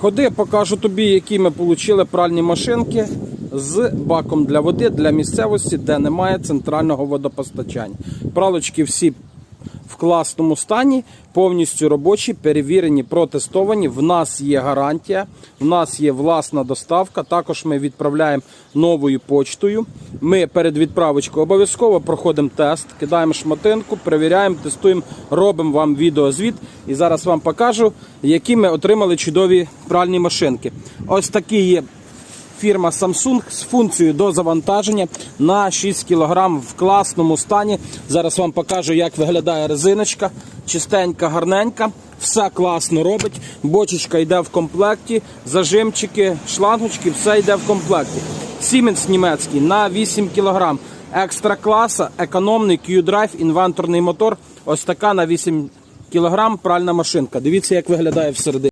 Ходи, покажу тобі, які ми отримали пральні машинки з баком для води для місцевості, де немає центрального водопостачання. Пралочки всі в класному стані, повністю робочі, перевірені, протестовані. В нас є гарантія, в нас є власна доставка. Також ми відправляємо новою почтою. Ми перед відправочкою обов'язково проходимо тест, кидаємо шматинку, перевіряємо, тестуємо, робимо вам відеозвіт. І зараз вам покажу, які ми отримали чудові пральні машинки. Ось такі є фірма Samsung з функцією до завантаження на 6 кг в класному стані. Зараз вам покажу, як виглядає резиночка. Чистенька, гарненька. Все класно робить. Бочечка йде в комплекті, зажимчики, шлангочки, все йде в комплекті. Siemens німецький на 8 кг. Екстра класа, економний Q-Drive, інвенторний мотор. Ось така на 8 кг пральна машинка. Дивіться, як виглядає всередині.